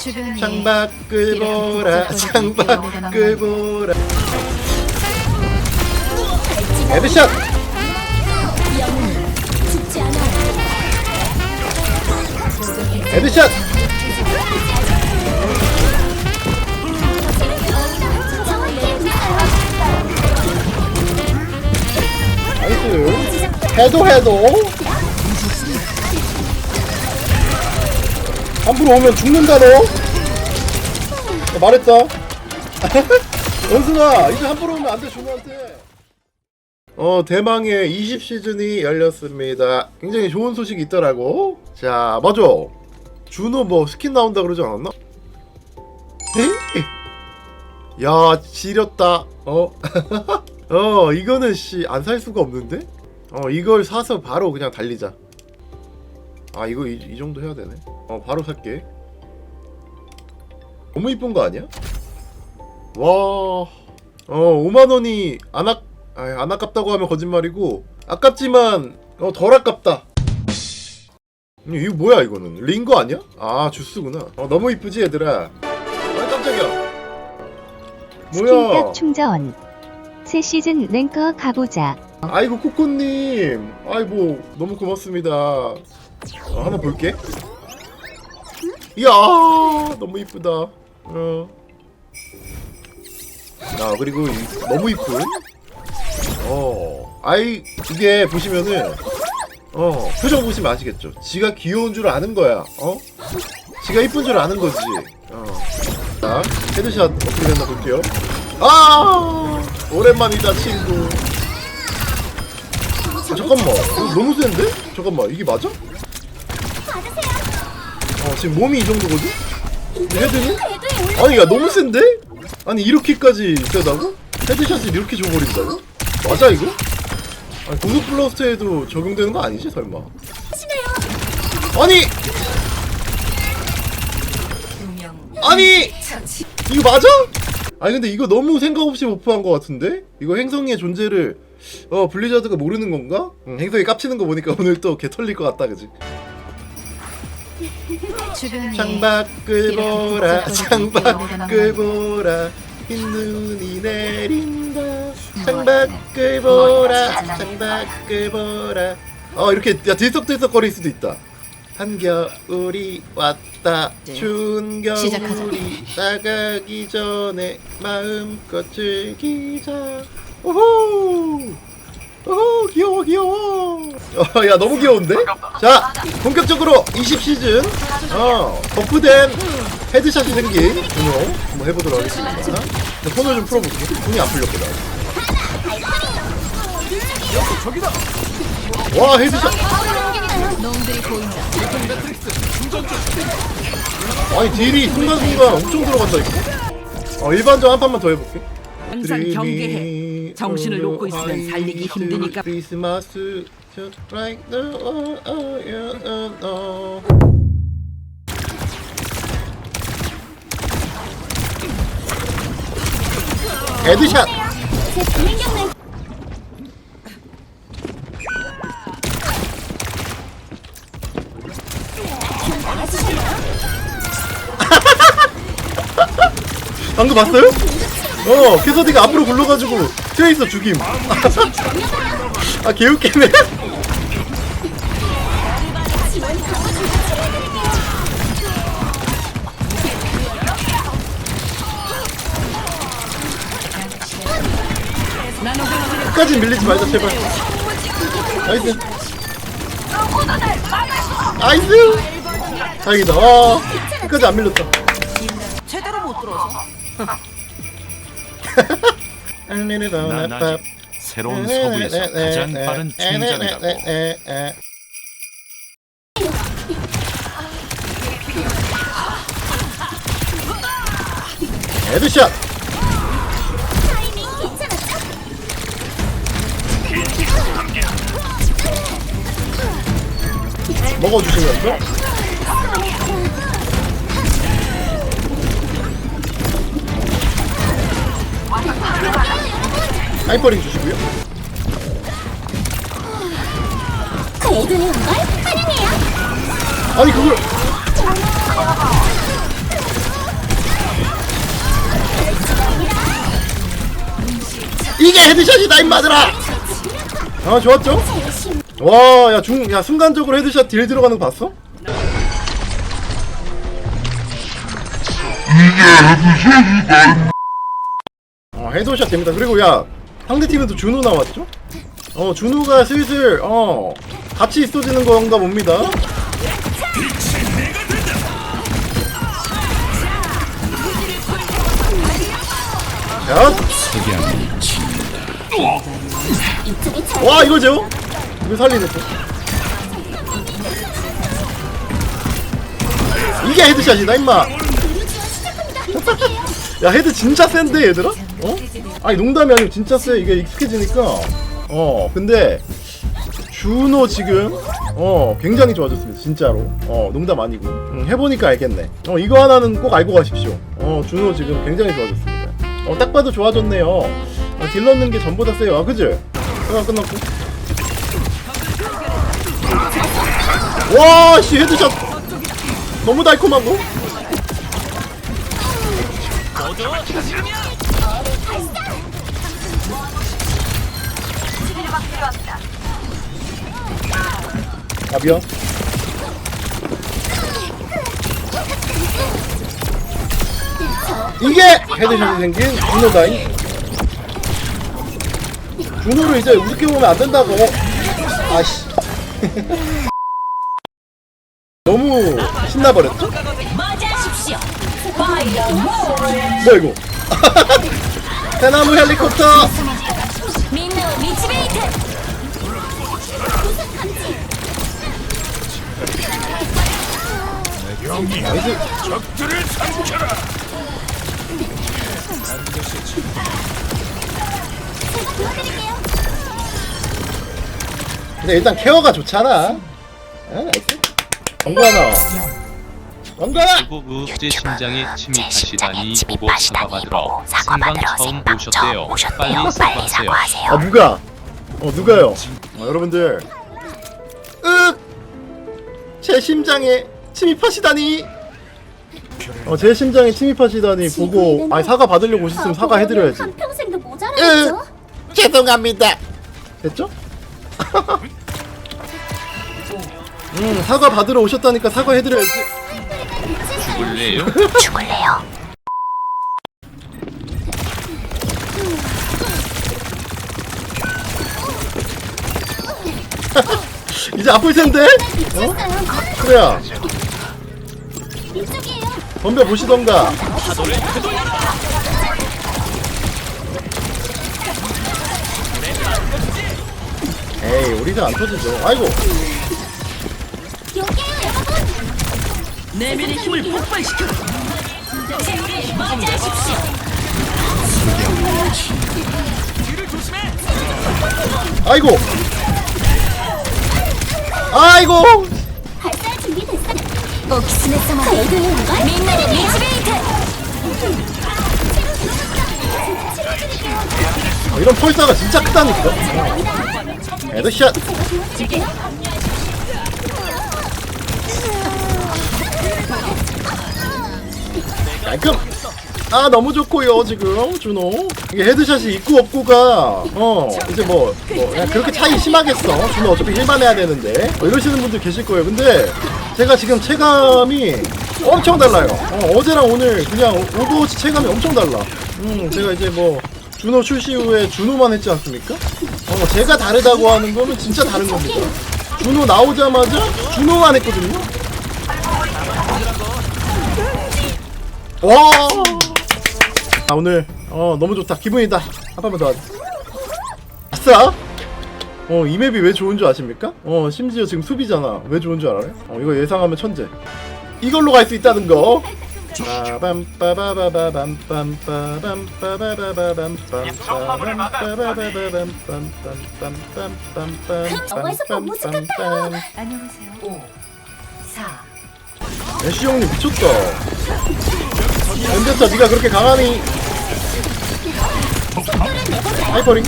창밖을 보라 창밖을 보라. 헤드샷 않아. 헤드샷 나이스. 해도 해도 함부로 오면 죽는다 너 야, 말했다 원순아 이제 함부로 오면 안돼 준호한테 어 대망의 20 시즌이 열렸습니다 굉장히 좋은 소식이 있더라고 자 맞아 준호 뭐 스킨 나온다 그러지 않았나? 에? 야 지렸다 어? 어 이거는 씨 안 살 수가 없는데? 어 이걸 사서 바로 그냥 달리자 아 이거 이, 이 정도 해야 되네 어 바로 살게 너무 이쁜 거 아니야? 와, 어 5만 원이 안, 아, 안 아깝다고 하면 거짓말이고 아깝지만 어, 덜 아깝다. 음, 이거 뭐야 이거는 링거 아니야? 아 주스구나. 어 너무 이쁘지 얘들아. 아 깜짝이야. 뭐야? 스킨딱 충전. 새 시즌 랭커 가보자. 아이고 코코님. 아이고 너무 고맙습니다. 어, 한번 볼게. 이야 너무 이쁘다. 어. 아 그리고 이, 너무 이쁜. 어. 아이 이게 보시면은 어 표정 보시면 아시겠죠. 지가 귀여운 줄 아는 거야. 어? 지가 이쁜 줄 아는 거지. 어. 자 헤드샷 어떻게 됐나 볼게요. 아 오랜만이다 친구. 아, 잠깐만 이거 너무 센데? 잠깐만 이게 맞아? 어 지금 몸이 이 정도거든? 헤드는? 아니 야 너무 센데? 아니 이렇게까지 세다고? 헤드샷을 이렇게 줘버린다고? 맞아 이거? 아니 고속 블러스트에도 적용되는 거 아니지 설마 아니! 아니! 이거 맞아? 아니 근데 이거 너무 생각 없이 오프한 것 같은데? 이거 행성이의 존재를 어 블리자드가 모르는 건가? 응, 행성이 깝치는 거 보니까 오늘 또 개 털릴 것 같다 그지? 창밖을 보라 창밖을 보라 흰 눈이 내린다 창밖을 보라 창밖을 보라 어 이렇게 야 들썩들썩 거릴 수도 있다 한겨울이 왔다 네. 추운 시작하자. 겨울이 나가기 전에 마음껏 즐기자 오호 오호 귀여워 귀여워. 어, 야 너무 귀여운데? 자 본격적으로 20시즌 어 버프된 헤드샷이 생긴 준호 한번 해보도록 하겠습니다. 근데 폰을 좀 풀어볼게 손이 안 풀렸구나. 와 헤드샷. 아니 딜이 순간순간 엄청 들어간다 이거. 어 일반전 한 판만 더 해볼게. 항상 경계해. 정신을 놓고 of 있으면 살리기 힘드니까. 크리스마스 just like the oh, oh, yeah, oh, oh. 헤드샷 제 진행력을 방금 봤어요? 어 캐서디가 앞으로 굴러가지고 트레이서 죽임. 아 개웃기네. 끝까지 밀리지 말자 제발. 나이스. 나이스. 다행이다. 와 끝까지 안 밀렸다. 제대로 못 들어서 난 아직 새로운 서부에서 가장 빠른 충전이라고. 헤드샷 타이밍 괜찮았죠? 먹어주시면서 하이퍼링 주시고요. 아니 그걸 이게 헤드샷이다 임마들아. 아 좋았죠? 와, 야, 중, 야, 순간적으로 헤드샷 딜 들어가는 거 봤어? 어, 헤드샷 됩니다. 그리고 야, 상대팀은 또 준호 나왔죠? 어 준호가 슬슬 어 같이 있어지는 건가 봅니다 야 와 이거죠? 이거 살리네 또 이게 헤드샷이다 임마 야 헤드 진짜 센데 얘들아? 어? 아니 농담이 아니고 진짜 세 이게 익숙해지니까. 어 근데 준호 지금 어 굉장히 좋아졌습니다 진짜로. 어 농담 아니고. 음, 해보니까 알겠네. 어 이거 하나는 꼭 알고 가십시오. 어 준호 지금 굉장히 좋아졌습니다. 어 딱 봐도 좋아졌네요. 어, 딜 넣는 게 전보다 세요. 아 그지? 생각 끝났고. 와씨 헤드샷. 너무 달콤하고 아 미안 이게 헤드샷이 생긴 준호다잉. 준호를 이제 우습게 보면 안 된다고. 아씨. 너무 신나버렸죠? 뭐야 이거. 대나무 헬리콥터 근데 일단 케어가 좋잖아. 아 나이스. 정보 하나 하나 그리고 제 심장에 침이 가시다니 보고 사과받으러 생방 처음 오셨대요. 빨리 사과하세요. 아 누가 어 누가요 어, 여러분들 윽제 심장에 침입하시다니 어 제 심장에 침입하시다니 보고 아니 사과 받으려고 오셨으면 사과 해드려야지 한 평생도 모자라겠죠. 죄송합니다. 됐죠? 음 사과 받으러 오셨다니까 사과 해드려야지. 죽을래요? 죽을래요. 이제 아플 텐데? 어? 그래야. 덤벼 보시던가. 에이 우리가 안 터지죠. 아이고 여기에요, 여러분. 내면의 힘을 폭발시켜. 맞이하십시오. 아이고 아이고 발사 준비됐어요. 오키스네 사마. 민노 미치베이트. 어, 이런 펄사가 진짜 크다니까. 헤드샷. 깔끔. 아 너무 좋고요 지금. 준호. 이게 헤드샷이 있고 없고가 어 이제 뭐, 뭐 그냥 그렇게 차이 심하겠어. 준호 어차피 힐만 해야 되는데. 어, 이러시는 분들 계실 거예요. 근데 제가 지금 체감이 엄청 달라요. 어, 제랑 오늘 그냥 오버워치 체감이 엄청 달라. 음 제가 이제 뭐 준호 출시 후에 준호만 했지 않습니까? 어 제가 다르다고 하는 거는 진짜 다른 겁니다. 준호 나오자마자 준호만 했거든요 와 아, 오늘 어 너무 좋다 기분이다 한 번만 더 하자 아싸 어이 맵이 왜 좋은 줄 아십니까? 어 심지어 지금 수비잖아 왜 좋은 줄 알아요? 어 이거 예상하면 천재 이걸로 갈 수 있다는 거 빠밤 빠바바바밤 빰 빠밤 빠바바바밤 빰 빠밤 빠바바바밤 빰빰빰빰빰 영화에서 본 모습 같아요. 안녕하세요. 5, 4, 애쉬 형님 미쳤다 연대차 니가 그렇게 강하니. 하이퍼링.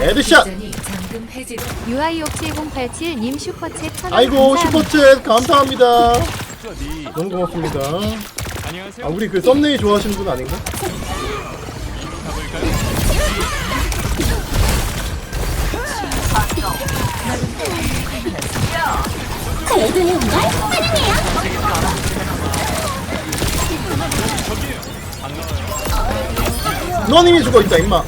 헤드샷. UI6787님 슈퍼챗 천 아이고 슈퍼챗 감사합니다. 너무 고맙습니다. 아 우리 그 썸네일 좋아하시는 분 아닌가? 그래도 걸 환영해요. 넌 이미 죽어 있다 임마.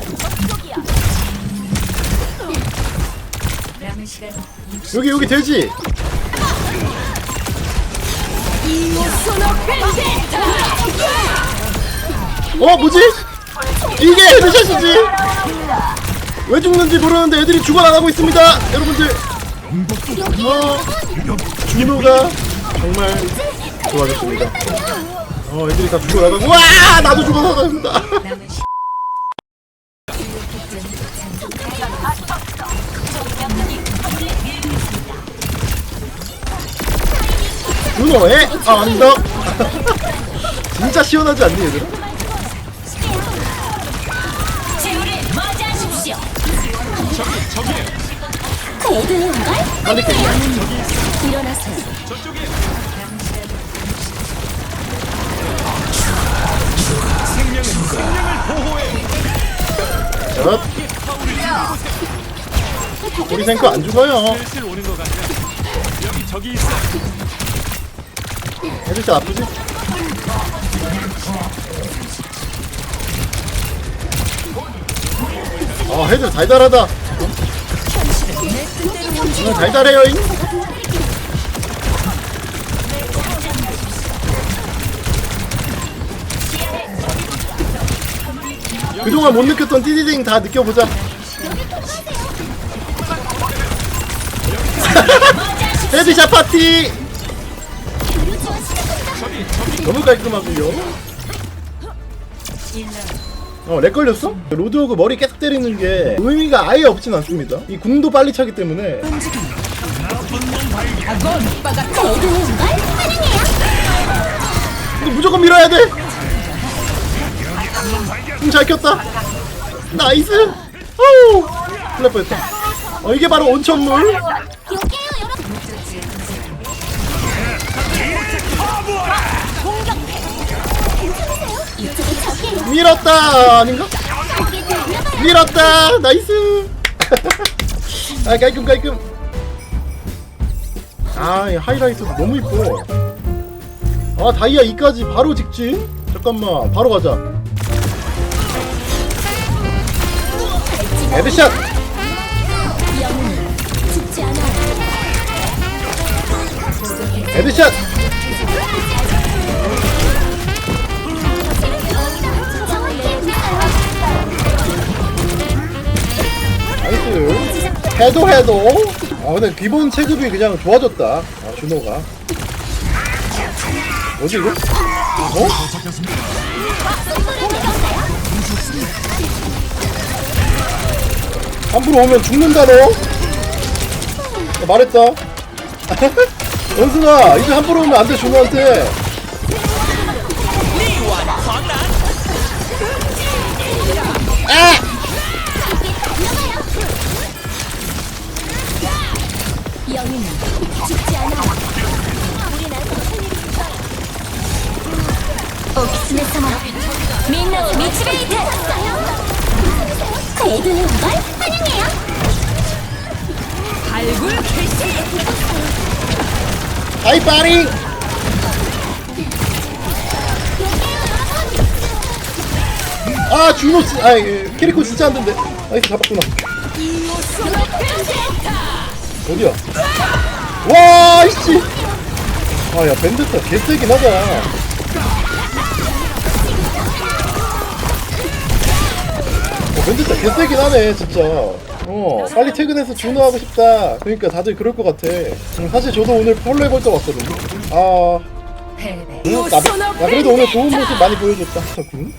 여기 여기 돼지. 어 뭐지? 이게 헤드샷이지? 왜 죽는지 모르는데 애들이 죽어 나가고 있습니다 여러분들 어 준호가 정말 좋아졌습니다. 어 애들이 다 죽어나가고. 와 나도 죽어나갑니다. 준호의 언덕. 진짜 시원하지 않니 얘들아? 맞이하십시오. 그래도 걸? 빨리 깨 일어나세요. 자. 우리 생거 안 죽어요. 슬슬 오는 것 같네. 여기 저기 있어. 애들 다 아프지? 아, 애들 달달하다. 오늘 달달해요, 잉? 그동안 못 느꼈던 띠디딩 다 느껴보자. 헤드샷 파티! 너무 깔끔하고요. 어, 렉 걸렸어? 로드호그 머리 계속 때리는 게 의미가 아예 없진 않습니다. 이 궁도 빨리 차기 때문에 환영해요. 이거 무조건 밀어야 돼. 궁잘 켰다. 나이스. 큰일 날 뻔했다. 어, 이게 바로 온천물. 밀었다. 아닌가? 밀었다. 나이스. 아, 깔끔 깔끔. 아, 이 하이라이트도 너무 이뻐. 아, 다이아 2까지 바로 직진? 잠깐만, 바로 가자. 헤드샷! 헤드샷! 나이스. 해도 해도. 아, 근데 기본 체급이 그냥 좋아졌다. 아, 준호가. 뭐지, 이거? 어? 함부로 오면 죽는다, 너. 나 말했다. 원숭아, 이제 함부로 오면 안 돼, 준호한테. 오키스네 사마 민나의 미치베이트 그래도 걸 환영해요. 발굴. 하이파리! 아, 준호, 진- 아, 예, 캐리코 진짜 안 된대. 나이스, 잡았구나. 어디야? 와, 이씨! 아, 야, 밴드타 개세긴 하다. 어, 밴드타 개세긴 하네, 진짜. 어, 빨리 퇴근해서 준호하고 싶다. 그러니까 다들 그럴 것 같아. 음, 사실 저도 오늘 폴로 해볼 거 같거든요. 아, 음, 나, 나 그래도 오늘 좋은 모습 많이 보여줬다. 군.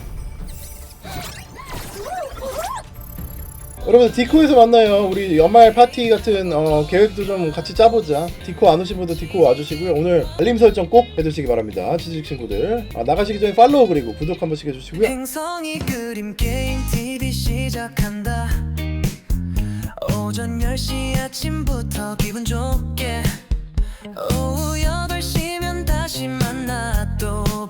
여러분 디코에서 만나요. 우리 연말 파티 같은 어, 계획도 좀 같이 짜보자. 디코 안 오신 분들 디코 와주시고요. 오늘 알림 설정 꼭 해주시기 바랍니다. 지식 친구들 아, 나가시기 전에 팔로우 그리고 구독 한 번씩 해주시고요. 오전 10시 아침부터 기분 좋게 오후 8시면 다시 만나 또